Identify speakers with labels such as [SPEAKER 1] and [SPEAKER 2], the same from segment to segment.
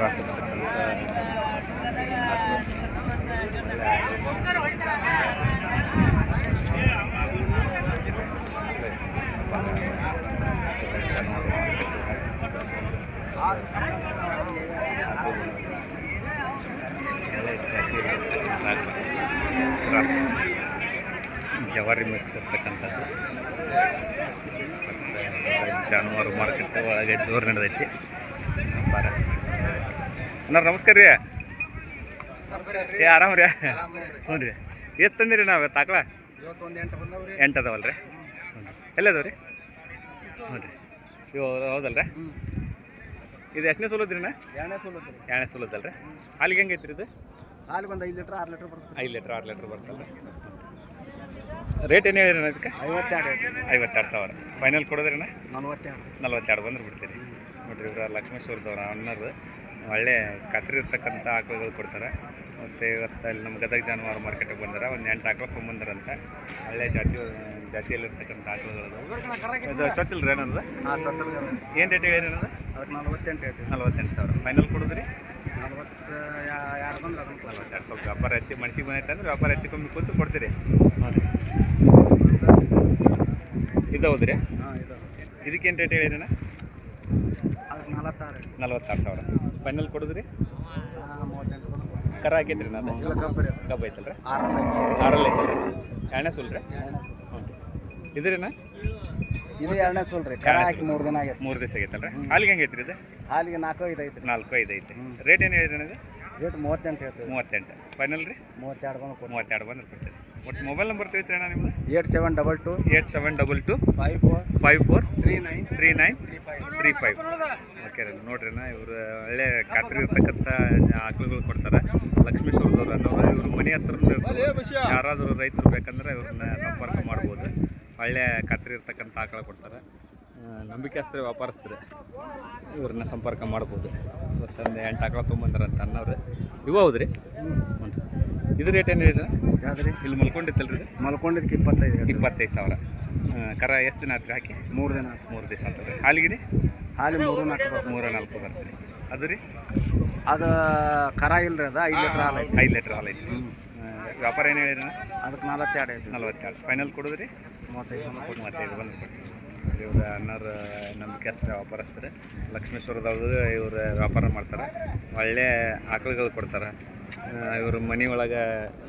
[SPEAKER 1] Cross ಜವಾರಿ mix ಇರ್ತಕ್ಕಂಥದ್ದು. ಜಾನುವಾರು ಮಾರ್ಕೆಟ್ ಒಳಗೆ ಜೋರು ನಡೆದೈತಿ. ವ್ಯಾಪಾರ ಅಣ್ಣ ನಮಸ್ಕಾರ ರೀ. ಏ ಆರಾಮ ರೀ. ಹ್ಞೂ ರೀ. ಎಷ್ಟು ತಂದಿರಿ ನಾವು ತಾಕಳ
[SPEAKER 2] ಎಂಟು
[SPEAKER 1] ಅದಾವಲ್ಲ ರೀ. ಎಲ್ಲದಾವ ರೀ? ಹ್ಞೂ ರೀ. ಇವು ಹೌದಲ್ಲ ರೀ? ಇದು ಎಷ್ಟನೇ ಸೋಲದ್ರಿ ಅಣ್ಣ?
[SPEAKER 2] ಎರಡನೇ ಸೋಲದ್ರಿ
[SPEAKER 1] ಎರಡನೇ ಸೋಲದಲ್ಲ ರೀ. ಹಾಲಿಗೆ ಹೆಂಗೆ ಐತ್ರಿ ಇದು?
[SPEAKER 2] ಹಾಲು ಒಂದು ಐದು ಲೀಟ್ರ್ ಆರು ಲೀಟ್ರ್ ಬರ್ತದೆ.
[SPEAKER 1] ಐದು ಲೀಟ್ರ್ ಆರು ಲೀಟ್ರ್ ಬರ್ತಲ್ಲ ರೇಟ್ ಏನು ಹೇಳಿರಿ ಅದಕ್ಕೆ
[SPEAKER 2] ಐವತ್ತೆರಡು
[SPEAKER 1] ಐವತ್ತೆರಡು ಸಾವಿರ. ಫೈನಲ್ ಕೊಡೋದ್ರಿ ಅಣ್ಣ?
[SPEAKER 2] ನಲ್ವತ್ತೆರಡು.
[SPEAKER 1] ನಲ್ವತ್ತೆರಡು ಬಂದ್ರೆ ಬಿಡ್ತೀರಿ. ನೋಡ್ರಿ ಇವ್ರ ಲಕ್ಷ್ಮೇಶ್ವರದವ್ರ ಅಣ್ಣರು ಒಳ್ಳೆ ಕತ್ತರಿರ್ತಕ್ಕಂಥ ಆಕಳುಗಳು ಕೊಡ್ತಾರೆ. ಮತ್ತು ಇವತ್ತು ಅಲ್ಲಿ ನಮ್ಮ ಗದಗ ಜಾನುವಾರು ಮಾರ್ಕೆಟಿಗೆ ಬಂದಾರ. ಒಂದು ಎಂಟು ಆಕಳು ತೊಗೊಂಬಂದಾರಂತ. ಒಳ್ಳೆ ಜಾತಿ ಜಾತಿಯಲ್ಲಿರ್ತಕ್ಕಂಥ ಆಕಳುಗಳು ಇದು ಚೊಚ್ಚಲ್ ರೀ ಏನಂದ್ರೆ
[SPEAKER 2] ಹಾಂ
[SPEAKER 1] ಏನು ರೇಟ್ ಹೇಳಿರಿ
[SPEAKER 2] ಅದಕ್ಕೆ ನಲ್ವತ್ತೆಂಟು ಐತಿ
[SPEAKER 1] ನಲ್ವತ್ತೆಂಟು ಸಾವಿರ. ಫೈನಲ್ ಕೊಡೋದ್ರಿ?
[SPEAKER 2] ನಲ್ವತ್ತು ಯಾರು ಬಂದ್ರೆ ಅದನ್ನು
[SPEAKER 1] ನಲ್ವತ್ತೆರಡು ಸ್ವಲ್ಪ ವ್ಯಾಪಾರ ಹೆಚ್ಚಿ ಮನ್ಸಿಗೆ ಬಂದೈತೆ ಅಂದ್ರೆ ವ್ಯಾಪಾರ ಹೆಚ್ಚು ಕಮ್ಮಿ ಕೂತು ಕೊಡ್ತೀರಿ. ಹಾಂ ಇದು ಹೌದ್ರಿ
[SPEAKER 2] ಹಾಂ ಇದು
[SPEAKER 1] ಇದಕ್ಕೇನು ರೇಟ್ ಹೇಳಿರಣ್ಣ
[SPEAKER 2] ಅದಕ್ಕೆ ನಲವತ್ತಾರು.
[SPEAKER 1] ನಲ್ವತ್ತಾರು ಸಾವಿರ. ಫೈನಲ್ ಕೊಡಿದ್ರಿ? ಕರ ಹಾಕೈತ್ರಿ ನಾನು ಕಬ್ಬು ಐತಲ್ರಿ?
[SPEAKER 2] ಆರಲ್ಲಿ.
[SPEAKER 1] ಆರಲ್ಲಿ ಐತಲ್ರಿ? ಎರಡನೇ ಸುಲ್ ರೀ? ಇದ್ರಿನ?
[SPEAKER 2] ಇದು ಎರಡನೇ ಸುಲ್ರಿ ಕರ ಹಾಕಿ ಮೂರು ದಿನ ಆಗೈತೆ.
[SPEAKER 1] ಮೂರು ದಿವಸ ಆಗೈತಲ್ರಿ? ಹಾಲಿಗೆ ಹೆಂಗೆ ಐತ್ರಿ ಇದು?
[SPEAKER 2] ಹಾಲಿಗೆ ನಾಲ್ಕು ಐದು ಐತೆ.
[SPEAKER 1] ನಾಲ್ಕು ಐದು ಐತೆ. ರೇಟ್ ಏನು ಹೇಳಿದ್ರಿ ನನಗೆ?
[SPEAKER 2] ರೇಟ್ ಮೂವತ್ತೆಂಟು ಹೇಳ್ತೀವಿ.
[SPEAKER 1] ಮೂವತ್ತೆಂಟು. ಫೈನಲ್ ರೀ?
[SPEAKER 2] ಮೂವತ್ತೆರಡು ಬಂದು
[SPEAKER 1] ಮೂವತ್ತೆರಡು ಬಂದ್ರೆ ಕೊಡ್ತೀರಿ. ಒಟ್ಟು ಮೊಬೈಲ್ ನಂಬರ್ ತಿಳಿಸ್ರಿ ಅಣ್ಣ ನಿಮ್ದು?
[SPEAKER 2] Eight seven double two
[SPEAKER 1] eight seven double two
[SPEAKER 2] five four
[SPEAKER 1] five four
[SPEAKER 2] three nine
[SPEAKER 1] three nine
[SPEAKER 2] three five.
[SPEAKER 1] Three five. Okay ರೀ ನೋಡ್ರಿ ಅಣ್ಣ ಇವರು ಒಳ್ಳೆ ಖಾತ್ರಿ ಇರ್ತಕ್ಕಂಥ ಆಕಳುಗಳು ಕೊಡ್ತಾರೆ. ಲಕ್ಷ್ಮೇಶ್ವರದವ್ರು ಅನ್ನೋರು ಇವರು ಮನೆ ಹತ್ರ ಯಾರಾದರೂ ರೈತರು ಬೇಕಂದ್ರೆ ಇವ್ರನ್ನ ಸಂಪರ್ಕ ಮಾಡ್ಬೋದು. ಒಳ್ಳೆ ಖಾತ್ರಿ ಇರ್ತಕ್ಕಂಥ ಆಕಳು ಕೊಡ್ತಾರೆ. ನಂಬಿಕೆಸ್ತ್ರೆ ವ್ಯಾಪಾರಸ್ತ್ರೆ ವ್ಯಾಪಾರಸ್ಥರು ಇವ್ರನ್ನ ಸಂಪರ್ಕ ಮಾಡ್ಬೋದು. ಇವತ್ತೊಂದು ಎಂಟು ಆಕಳು ತೊಗೊಂಬಂದಾರ ಅಂತ ಅನ್ನೋರು. ಇವು ಹೌದ್ರಿ? ಇದು ರೇಟ್ ಏನು
[SPEAKER 2] ಯಾವ್ದ್ರಿ?
[SPEAKER 1] ಇಲ್ಲಿ ಮಲ್ಕೊಂಡಿತ್ತಲ್ರಿ ಇದು?
[SPEAKER 2] ಮಲ್ಕೊಂಡಿದ್ದಕ್ಕೆ ಇಪ್ಪತ್ತೈದು.
[SPEAKER 1] ಇಪ್ಪತ್ತೈದು ಸಾವಿರ. ಕರ ಎಷ್ಟು ದಿನ ಆತ್ರಿ ಹಾಕಿ?
[SPEAKER 2] ಮೂರು ದಿನ
[SPEAKER 1] ಮೂರು ದಿವಸ ಅಂತಾರೆ ಹಾಲಿಗೆ ರೀ
[SPEAKER 2] ಹಾಲಿ ಮೂರು ನಾಲ್ಕು
[SPEAKER 1] ಮೂರು ನಾಲ್ಕು ಬರ್ತೀರಿ. ಅದು ರೀ
[SPEAKER 2] ಅದು ಕರ ಇಲ್ಲ ರೀ ಅದು ಐದು ಲೀಟ್ರ್ ಹಾಲು ಐತಿ
[SPEAKER 1] ಐದು ಲೀಟ್ರ್ ಹಾಲು ಐತಿ ವ್ಯಾಪಾರ ಏನು ಹೇಳಿದ್ರೆ?
[SPEAKER 2] ಅದಕ್ಕೆ ನಲವತ್ತೆರಡು ಐತಿ
[SPEAKER 1] ನಲ್ವತ್ತೆರಡು ಫೈನಲ್ ಕೊಡೋದ್ರಿ?
[SPEAKER 2] ಮೂವತ್ತೈದು.
[SPEAKER 1] ಮೂವತ್ತೈದು ಬಂದು ಕೊಡ್ತೀವಿ ಇವ್ರ ಅಣ್ಣರ ನಂಬಿಕೆಸ್ತ ವ್ಯಾಪಾರಸ್ಥರು. ಲಕ್ಷ್ಮೇಶ್ವರದವ್ರು ಇವರು ವ್ಯಾಪಾರ ಮಾಡ್ತಾರೆ. ಒಳ್ಳೆ ಆಕಳುಗಳು ಕೊಡ್ತಾರೆ. ಇವ್ರ ಮನೆ ಒಳಗೆ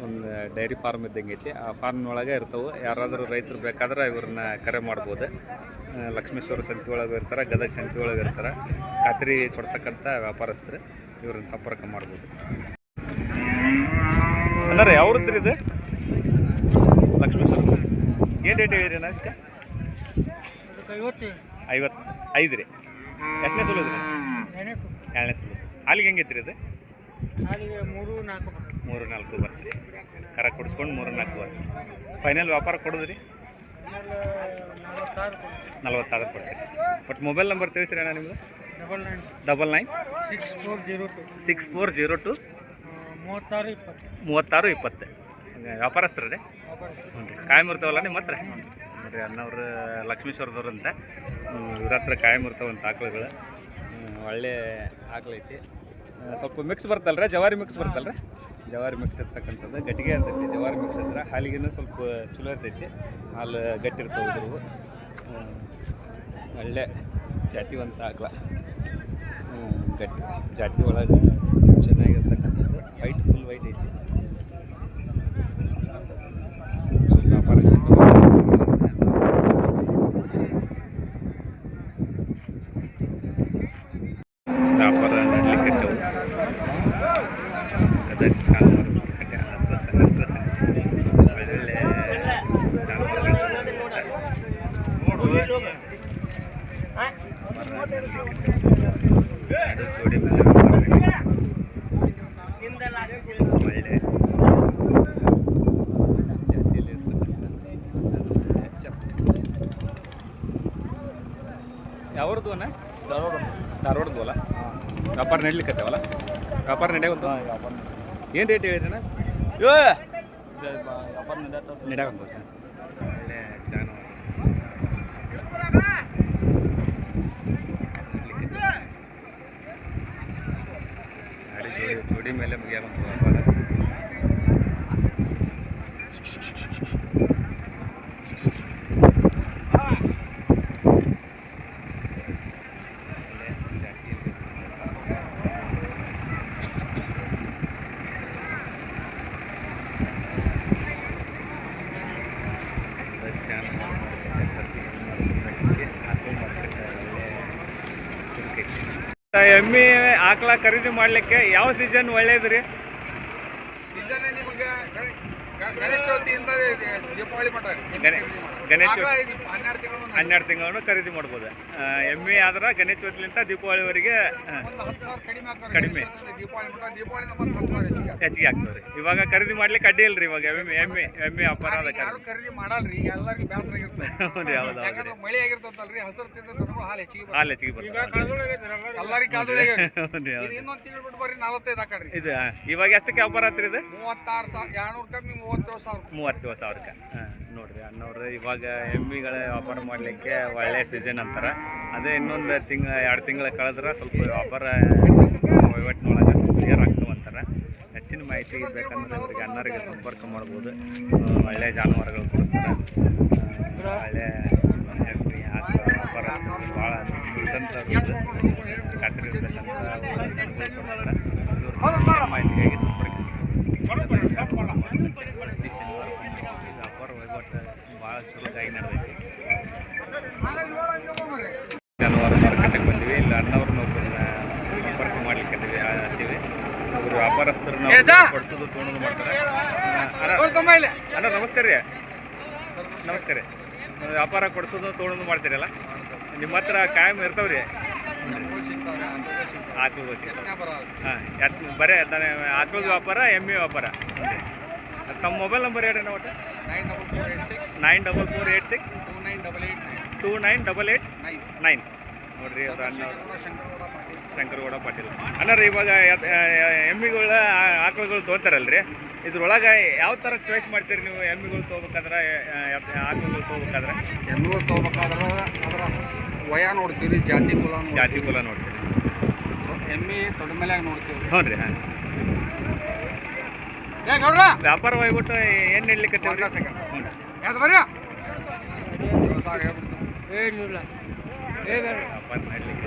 [SPEAKER 1] ಒಂದು ಡೈರಿ ಫಾರ್ಮ್ ಇದ್ದಂಗೆ ಐತಿ. ಆ ಫಾರ್ಮ್ ಒಳಗೆ ಇರ್ತವೆ. ಯಾರಾದರೂ ರೈತರು ಬೇಕಾದ್ರೆ ಇವ್ರನ್ನ ಕರೆ ಮಾಡ್ಬೋದು. ಲಕ್ಷ್ಮೇಶ್ವರ ಸಂತಿ ಒಳಗೆ ಇರ್ತಾರೆ, ಗದಗ ಸಂತಿ ಒಳಗೆ ಇರ್ತಾರೆ. ಖಾತ್ರಿ ಕೊಡ್ತಕ್ಕಂಥ ವ್ಯಾಪಾರಸ್ಥರು ಇವ್ರನ್ನ ಸಂಪರ್ಕ ಮಾಡ್ಬೋದು. ಅಂದ್ರೆ ಯಾವ್ರದ್ರಿ ಇದು? ಲಕ್ಷ್ಮೇಶ್ವರ. ಏನು ಡೇಟ್ ಹೇಳಿರಿ ಐವತ್ತು. ಐದು ರೀ. ಎಷ್ಟನೇ ಸುಲು ರೀ ಎರಡನೇ ಸುಲು. ಹಾಲಿಗೆ ರೀ ಅದು?
[SPEAKER 2] ಮೂರು ನಾಲ್ಕು
[SPEAKER 1] ಮೂರು ನಾಲ್ಕು ಬರ್ತೀರಿ ಕರ ಕುಡಿಸ್ಕೊಂಡು ಮೂರು ನಾಲ್ಕು ಬರ್ತೀರಿ ಫೈನಲ್ ವ್ಯಾಪಾರ ಕೊಡೋದ್ರಿ? ನಲ್ವತ್ತಾರು ಕೊಡ್ತೀರಿ. ಬಟ್ ಮೊಬೈಲ್ ನಂಬರ್ ತಿಳಿಸ್ರಿ ಅಣ್ಣ ನಿಮ್ಮದು
[SPEAKER 2] double nine.
[SPEAKER 1] Double nine?
[SPEAKER 2] Six four zero two.
[SPEAKER 1] Six four zero two?
[SPEAKER 2] ಮೂವತ್ತಾರು ಇಪ್ಪತ್ತು.
[SPEAKER 1] ಮೂವತ್ತಾರು ಇಪ್ಪತ್ತು. ವ್ಯಾಪಾರಸ್ತ್ರ ರೀ ಹ್ಞೂ ರೀ. ಕಾಯಂ ಇರ್ತಾವಲ್ಲ ನಿಮ್ಮ ಹತ್ರ? ನೋಡಿರಿ ಅಣ್ಣವ್ರು ಲಕ್ಷ್ಮೀಶ್ವರದವ್ರು ಅಂತ ಹ್ಮ್, ಇವ್ರ ಹತ್ರ ಕಾಯಂ ಇರ್ತಾವಂತ ಆಕಳುಗಳು. ಒಳ್ಳೆ ಆಕಳೈತಿ ಸ್ವಲ್ಪ ಮಿಕ್ಸ್ ಬರ್ತಲ್ರ ಜವಾರಿ ಮಿಕ್ಸ್ ಬರ್ತಲ್ರ. ಜವಾರಿ ಮಿಕ್ಸ್ ಇರ್ತಕ್ಕಂಥದ್ದು. ಗಟ್ಟಿಗೆ ಇರ್ತೈತಿ ಜವಾರಿ ಮಿಕ್ಸ್ ಅಂದ್ರೆ ಹಾಲಿಗಿನ ಸ್ವಲ್ಪ ಚಲೋ ಇರ್ತೈತಿ. ಹಾಲು ಗಟ್ಟಿ ಇರ್ತವೆ ಒಳ್ಳೆ ಜಾತಿವಂತ ಆಕಳ. ಗಟ್ಟಿ ಜಾತಿ ಒಳಗೆ ಚೆನ್ನಾಗಿರ್ತಕ್ಕಂಥದ್ದು ವೈಟ್ ಐತಿ ಸ್ವಲ್ಪ ವ್ಯಾಪಾರ ಚಿಕ್ಕ ವ್ಯಾಪಾರ ನಡಲಿಕ್ಕೆ ಗದಗ ಜಾನುವಾರು ಮಾರುಕಟ್ಟೆ ಹತ್ತು ಸಲ ಹತ್ತು ಸಲ ಒಳ್ಳೆ ಜಾನುವಾರುಗಳು ಅದು ಜೋಡಿ ಮೇಲೆ ವ್ಯಾಪಾರ ನಡೀತದೆ. ಒಳ್ಳೆ ಜಾತಿಯಲ್ಲಿ ಯಾವ್ರದ್ದು ಅಣ್ಣ ಧಾರವಾಡದ್ದು ಅಲ್ಲ ವ್ಯಾಪಾರ ನಡ್ಲಿಕ್ಕತ್ತವಲ್ಲ ವ್ಯಾಪಾರ ಒಂದು ಏನು ರೇಟ್ ಹೇಳಿದ್ರಣ್ಣ ನಡೆಯವಂತ ಒಳ್ಳೆ ಜಾನುವಾರು ಮೇಲೆ ಮೇಲೆ ಒಂದು ವ್ಯಾಪಾರ ಎಮ್ಮೆ ಆಕಳ ಖರೀದಿ ಮಾಡ್ಲಿಕ್ಕೆ ಯಾವ ಸೀಸನ್ ಒಳ್ಳೇದ್ರಿ?
[SPEAKER 3] ಸೀಸನ್ ನಿಮಗೆ ಗಣೇಶ ಚೌತಿಯಿಂದ ದೀಪಾವಳಿ.
[SPEAKER 1] ಗಣೇಶ
[SPEAKER 3] ಹನ್ನೆರಡು ತಿಂಗಳು
[SPEAKER 1] ಹನ್ನೆರಡು ತಿಂಗಳನ್ನು ಖರೀದಿ ಮಾಡ್ಬೋದು. ಎಮ್ಮೆ ಆದ್ರೆ ಗಣೇಶ ಚೌತಿಲಿಂದ ದೀಪಾವಳಿವರೆಗೆ ಆ,
[SPEAKER 3] ಹತ್ತು ಸಾವಿರ ಕಡಿಮೆ ಹೆಚ್ಚಿಗೆ
[SPEAKER 1] ಹೆಚ್ಚಿಗೆ ಆಗ್ತದೆ. ರೀ ಇವಾಗ ಖರೀದಿ ಮಾಡ್ಲಿಕ್ಕೆ ಅಡ್ಡಿ ಇಲ್ರಿ ಇವಾಗ ಎಮ್ಮೆ ಎಮ್ಮೆ ಎಮ್ಮೆ
[SPEAKER 3] ಅಪರಾಧ ಖರೀದಿ ಮಾಡಲ್ರಿ. ಎಲ್ಲರಿಗೂ ಬೇಸರ ಆಗಿರ್ತದೆ.
[SPEAKER 1] ಹೌದು ಹೌದು ಹೌದು
[SPEAKER 3] ಯಾಕಂದ್ರೆ ಮಳೆ ಆಗಿರ್ತದಲ್ರಿ ಹಸಿರು ತಿಂದ ದನಗಳು ಹಾಲು ಹೆಚ್ಚಿಗೆ.
[SPEAKER 1] ಹಾಲು ಹೆಚ್ಚಿಗೆ ಬರ್ತದೆ.
[SPEAKER 3] ಎಲ್ಲರಿಗೂ ಕಾದುಳೆ ಆಗ್ಯಾವ್ರಿ.
[SPEAKER 1] ಹೌದು
[SPEAKER 3] ಇದು
[SPEAKER 1] ಹೌದು
[SPEAKER 3] ಇನ್ನೊಂದು ತಿಂಗಳು ಬಿಟ್ಟು ಬರ್ರಿ ನಲವತ್ತೈದು ಹಾಕಡ್ರಿ
[SPEAKER 1] ಇದು ಇವಾಗ ಎಷ್ಟಕ್ಕೆ ವ್ಯಾಪಾರ ಆತ್ರಿ ಇದು?
[SPEAKER 3] ಮೂವತ್ತಾರು ಸಾವಿರ ಎರಡ್ನೂರು ಕಮ್ಮಿ ಮೂವತ್ತೇಳು ಸಾವಿರ
[SPEAKER 1] ಮೂವತ್ತೇಳು ಸಾವಿರಕ್ಕೆ. ಹಾಂ ನೋಡ್ರಿ ಅಣ್ಣವ್ರು ಇವಾಗ ಎಮ್ಮಿಗಳ ವ್ಯಾಪಾರ ಮಾಡಲಿಕ್ಕೆ ಒಳ್ಳೆ ಸೀಸನ್ ಅಂತಾರೆ. ಅದೇ ಇನ್ನೊಂದು ತಿಂಗ ಎರಡು ತಿಂಗಳ ಕಳೆದ್ರೆ ಸ್ವಲ್ಪ ವ್ಯಾಪಾರ ವಹಿವಾಟಿನೊಳಗೆ ಸ್ವಲ್ಪ ಕ್ಲಿಯರ್ ಆಗ್ತವೆ ಅಂತಾರೆ. ಹೆಚ್ಚಿನ ಮಾಹಿತಿ ಬೇಕಂದ್ರೆ ಅವರಿಗೆ ಅನ್ನರಿಗೆ ಸಂಪರ್ಕ ಮಾಡ್ಬೋದು. ಆ, ಒಳ್ಳೆ ಜಾನುವಾರುಗಳು ಕೊಡಿಸ್ತಾರೆ. ಒಳ್ಳೆ ವ್ಯಾಪಾರ ಭಾಳ ಖಾತ್ರಿ ಮಾಹಿತಿಗಾಗಿ ಸಂಪರ್ಕಿಸಿ ಪ್ರತಿ ಶನಿವಾರ ಈ ವ್ಯಾಪಾರ ವಹಿವಾಟು ಭಾಳ ಚುರುಕಾಗಿ ನಡೆದೈತಿ ಜಾನುವಾರು ಮಾರುಕಟ್ಟೆಗೆ ಬಂದಿವಿ ಇಲ್ಲಿ ಅಣ್ಣವ್ರನ್ನ ಒಬ್ಬರನ್ನ ಸಂಪರ್ಕ ಮಾಡ್ಲಿಕ್ಕೆ ಅದೀವಿ ಹತ್ತೀವಿ ಇವರು ವ್ಯಾಪಾರಸ್ಥರನ್ನ
[SPEAKER 3] ಏಜಾ?
[SPEAKER 1] ಕೊಡ್ಸೋದು ಮಾಡ್ತಾರೆ. ಅಣ್ಣ ನಮಸ್ಕಾರ ರೀ. ನಮಸ್ಕಾರ ರೀ. ವ್ಯಾಪಾರ ಕೊಡಿಸೋದು ತೊಗೊಂಡು ಮಾಡ್ತೀರಲ್ಲ ನಿಮ್ಮ ಹತ್ರ ಕಾಯಂ ಇರ್ತಾವ್ರಿ. ಆಕಳು
[SPEAKER 3] ಎಮ್ಮೆ
[SPEAKER 1] ಹಾಂ ಎತ್ ಬರೇ ದನ ಆಕಳದ ವ್ಯಾಪಾರ ಎಮ್ಮೆ ವ್ಯಾಪಾರ. ತಮ್ಮ ಮೊಬೈಲ್ ನಂಬರ್ ಹೇಳಿ ನಾವು
[SPEAKER 3] nine double four eight six. Two nine double eight nine.
[SPEAKER 1] ನೋಡ್ರಿ ಅವ್ರ ಅಣ್ಣ
[SPEAKER 3] ಶಂಕರಗೌಡ ಪಾಟೀಲ್.
[SPEAKER 1] ಅಣ್ಣಾರ ಇವಾಗ ಎಮ್ಮಿಗಳ ಆಕಳುಗಳು ರೀ ಇದ್ರೊಳಗೆ ಯಾವ ಥರ ಚಾಯ್ಸ್ ಮಾಡ್ತೀರಿ ನೀವು? ಎಮ್ಮಿಗಳು ತೊಗೋಬೇಕಾದ್ರೆ ಆಕಳುಗಳು ತೊಗೋಬೇಕಾದ್ರೆ
[SPEAKER 3] ಎಮ್ಮಿಗಳು ತೊಗೊಬೇಕಾದ್ರೆ ಅದರ ವಯ ನೋಡ್ತೀವಿ ಜಾತಿ ಕುಲ
[SPEAKER 1] ಜಾತಿ ಕುಲ ನೋಡ್ತೀವಿ
[SPEAKER 3] ಎಮ್ಮಿ ತೊಡ ಮೇಲೆ ನೋಡ್ತೀವಿ
[SPEAKER 1] ಹ್ಞೂ ರೀ ಹಾಂ ವ್ಯಾಪಾರ ಹೋಗ್ಬಿಟ್ಟು ಏನು
[SPEAKER 3] ಹೇಳಲಿಕ್ಕೆ ಬರ್ರಿ ಸಾವಿರ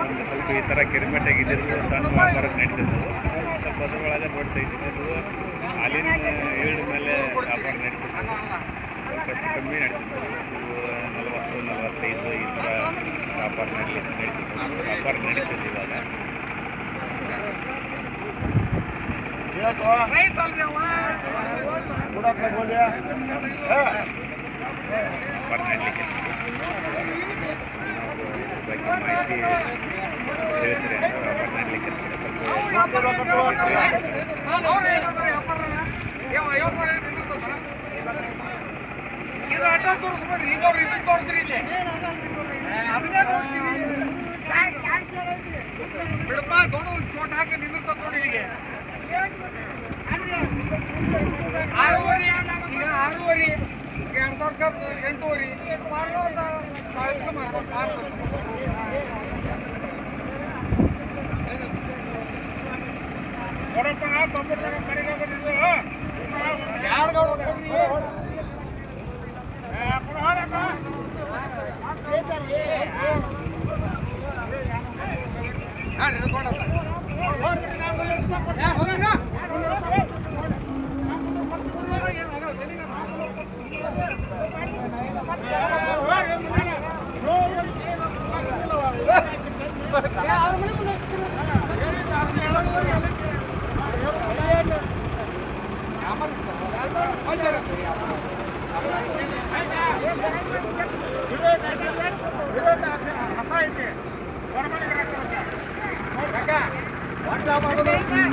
[SPEAKER 1] ಒಂದು ಸ್ವಲ್ಪ ಈ ಥರ ಕಿರಿಮೆಟ್ಟಾಗಿ ಇದ್ದಿದ್ದು ಸಣ್ಣ ವ್ಯಾಪಾರಕ್ಕೆ ನಡೀತಿದ್ವು ಸ್ವಲ್ಪ ಅದ್ರೊಳಗೆ ದೊಡ್ಡ ಸೈಜ್ ಇದ್ದಿದ್ದು ಹಾಲಿನ ಏಳು ಮೇಲೆ ವ್ಯಾಪಾರ ನಡೀತಿತ್ತು. ಸ್ವಲ್ಪ ಕಮ್ಮಿ ನಡೀತಿತ್ತು. ನಲವತ್ತು, ನಲವತ್ತೈದು ಈ ಥರ ವ್ಯಾಪಾರ ನಡೀಲಿ ನಡೀತಿತ್ತು. ವ್ಯಾಪಾರ ನಡೀತಿದ್ದು ಇವಾಗ. ವ್ಯಾಪಾರ ನಡೀಲಿಕ್ಕೆ ಮಾಹಿತಿ ತಿಳಿಸ್ರಿ
[SPEAKER 3] ಇದು ಅಡ್ಡ ತೋರಿಸ್ಬೇಡ್ರಿ ಈಗ ಇದಕ್ಕೆ ತೋರಿಸ್ರಿ ಇಲ್ಲಿ ಅದನ್ನೇ ನೋಡ್ತೀವಿ ಬಿಡಪ್ಪ ಚೋಟ್ ಹಾಕಿ ನಿಂದಿರ್ತ ನೋಡಿ ಇಲ್ಲಿಗೆ ಆರೂವರೆ, ಈಗ ಆರೂವರೆ. ಎರಡು ಸಾವಿರ ಖರ್ಚು ಎಂಟೂವರೆ ಕೊಡ್ರಿ? 老板 bộ.